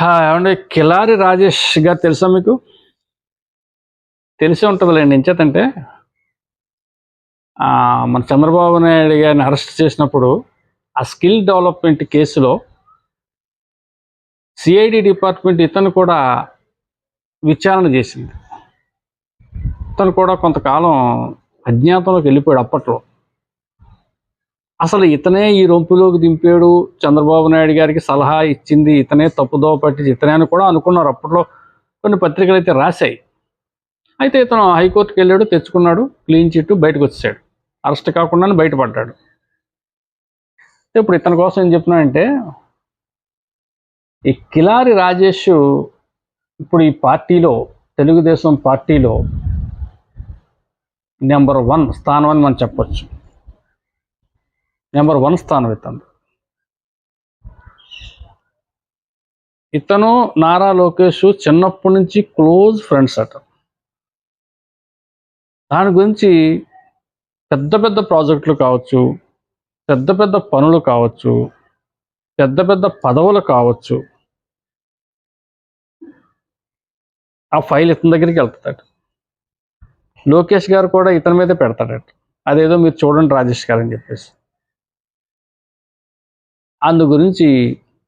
ఏమంటే కిలారి రాజేష్ గారు తెలుసా మీకు? తెలిసే ఉంటుందిలేండి ఎంచేతంటే మన చంద్రబాబు నాయుడు గారిని అరెస్ట్ చేసినప్పుడు ఆ స్కిల్ డెవలప్మెంట్ కేసులో సిఐడి డిపార్ట్మెంట్ ఇతను కూడా విచారణ చేసింది. ఇతను కూడా కొంతకాలం అజ్ఞాతంలోకి వెళ్ళిపోయాడు అప్పట్లో. అసలు ఇతనే ఈ రొంపులోకి దింపాడు? చంద్రబాబు నాయుడు గారికి సలహా ఇచ్చింది ఇతనే తప్పుదోవ పట్టించి ఇతనే అని కూడా అనుకున్నారు. అప్పట్లో కొన్ని పత్రికలు అయితే రాశాయి. అయితే ఇతను హైకోర్టుకి వెళ్ళాడు తెచ్చుకున్నాడు క్లీన్ చిట్టు బయటకు వచ్చేసాడు. అరెస్ట్ కాకుండానే బయటపడ్డాడు. ఇప్పుడు ఇతని కోసం ఏం చెప్తున్నానంటే ఈ కిలారి రాజేష్ ఇప్పుడు ఈ పార్టీలో తెలుగుదేశం పార్టీలో నెంబర్ వన్ స్థానం అని మనం చెప్పొచ్చు. నెంబర్ వన్ స్థానం ఇతను. ఇతను నారా లోకేష్ చిన్నప్పటి నుంచి క్లోజ్ ఫ్రెండ్స్ అట. దాని గురించి పెద్ద పెద్ద ప్రాజెక్టులు కావచ్చు పెద్ద పెద్ద పనులు కావచ్చు పెద్ద పెద్ద పదవులు కావచ్చు ఆ ఫైల్ ఇతని దగ్గరికి వెళ్తాడు లోకేష్ గారు కూడా ఇతని మీదే పెడతాడట. అదేదో మీరు చూడండి రాజేష్ గారు అని చెప్పేసి. అందు గురించి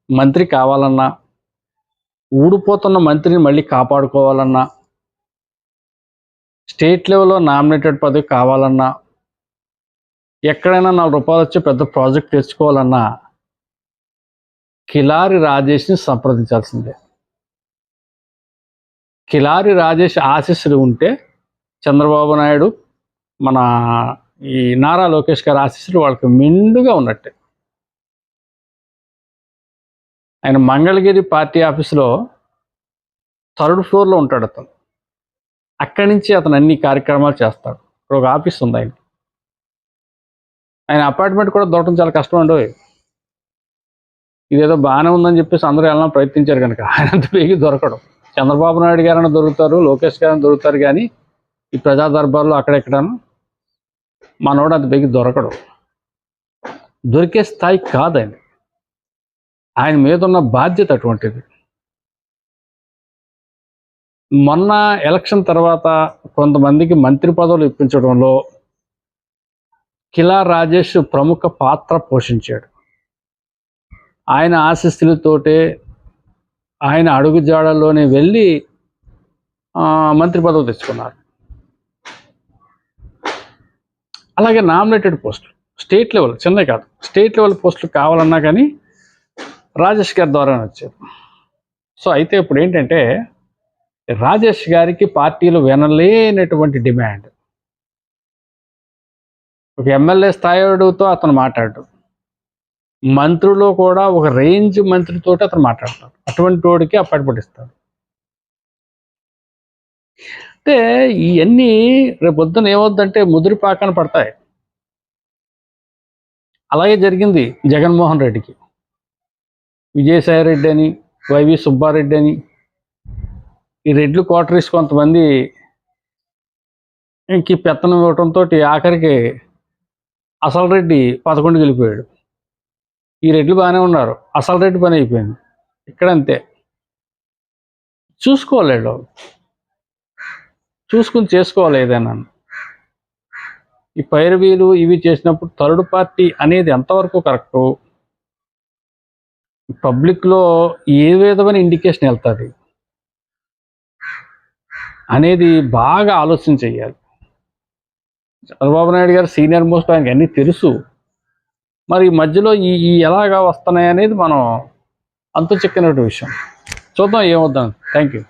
మంత్రి కావాలన్నా ఊడిపోతున్న మంత్రిని మళ్ళీ కాపాడుకోవాలన్నా స్టేట్ లెవెల్లో నామినేటెడ్ పదవి కావాలన్నా ఎక్కడైనా నాలుగు రూపాయలు వచ్చి పెద్ద ప్రాజెక్ట్ తెచ్చుకోవాలన్నా కిలారి రాజేష్ని సంప్రదించాల్సిందే. కిలారి రాజేష్ ఆశీస్సులు ఉంటే చంద్రబాబు నాయుడు మన ఈ నారా లోకేష్ గారి ఆశీస్సులు వాళ్ళకి మెండుగా ఉన్నట్టే. ఆయన మంగళగిరి పార్టీ ఆఫీసులో థర్డ్ ఫ్లోర్లో ఉంటాడు అతను. అక్కడి నుంచి అతను అన్ని కార్యక్రమాలు చేస్తాడు. ఇక్కడ ఒక ఆఫీస్ ఉంది ఆయన ఆయన అపార్ట్మెంట్ కూడా దొరకడం చాలా కష్టం అండి ఇదేదో బాగానే ఉందని చెప్పేసి అందరూ వెళ్ళడం ప్రయత్నించారు కనుక. ఆయనంత అంత దొరకడం. చంద్రబాబు నాయుడు గారైనా దొరుకుతారు లోకేష్ గారైనా దొరుకుతారు కానీ ఈ ప్రజా దర్బార్లో అక్కడెక్కడాను మనోడు అంత పేగి దొరకడం. దొరికే స్థాయి కాదండి ఆయన మీద ఉన్న బాధ్యత అటువంటిది. మొన్న ఎలక్షన్ తర్వాత కొంతమందికి మంత్రి పదవులు ఇప్పించడంలో కిలా రాజేష్ ప్రముఖ పాత్ర పోషించాడు. ఆయన ఆశీస్సులతోటే ఆయన అడుగుజాడల్లోనే వెళ్ళి మంత్రి పదవి తెచ్చుకున్నారు. అలాగే నామినేటెడ్ పోస్టులు స్టేట్ లెవెల్ చెన్నై కాదు స్టేట్ లెవెల్ పోస్టులు కావాలన్నా కానీ రాజేష్ గారి ద్వారానే వచ్చారు సో అయితే ఇప్పుడు ఏంటంటే రాజేష్ గారికి పార్టీలు వినలేనటువంటి డిమాండ్. ఒక ఎమ్మెల్యే స్థాయితో అతను మాట్లాడు. మంత్రులు కూడా ఒక రేంజ్ మంత్రితో అతను మాట్లాడతాడు అటువంటి వాడికి అప్పటి పట్టిస్తాడు అంటే ఇవన్నీ రేపు పొద్దున ఏమవుద్దంటే ముదిరి పాకన పడతాయి. అలాగే జరిగింది జగన్మోహన్ రెడ్డికి. విజయసాయి రెడ్డి అని వైవి సుబ్బారెడ్డి అని. ఈ రెడ్లు క్వార్టరీస్ కొంతమంది ఇంక పెత్తనం ఇవ్వటంతో ఆఖరికి అసలు రెడ్డి పదకొండు వెళ్ళిపోయాడు ఈ రెడ్లు బాగానే ఉన్నారు. అసలు రెడ్డి పని అయిపోయింది. ఇక్కడ అంతే. చూసుకోలేడు చూసుకుని చేసుకోవాలి ఏదైనా. ఈ పైరవీలు ఇవి చేసినప్పుడు థర్డ్ పార్టీ అనేది ఎంతవరకు కరెక్టు? పబ్లిక్లో ఏ విధమైన ఇండికేషన్ వెళ్తుంది? అనేది బాగా ఆలోచన చెయ్యాలి చంద్రబాబు నాయుడు గారు సీనియర్ మోస్ట్ ఆయనకి అన్నీ తెలుసు. మరి ఈ మధ్యలో ఈ ఈ ఎలాగా వస్తున్నాయి అనేది మనం అంతు చెక్కినట్టు విషయం. చూద్దాం ఏమవుద్దాం థ్యాంక్ యూ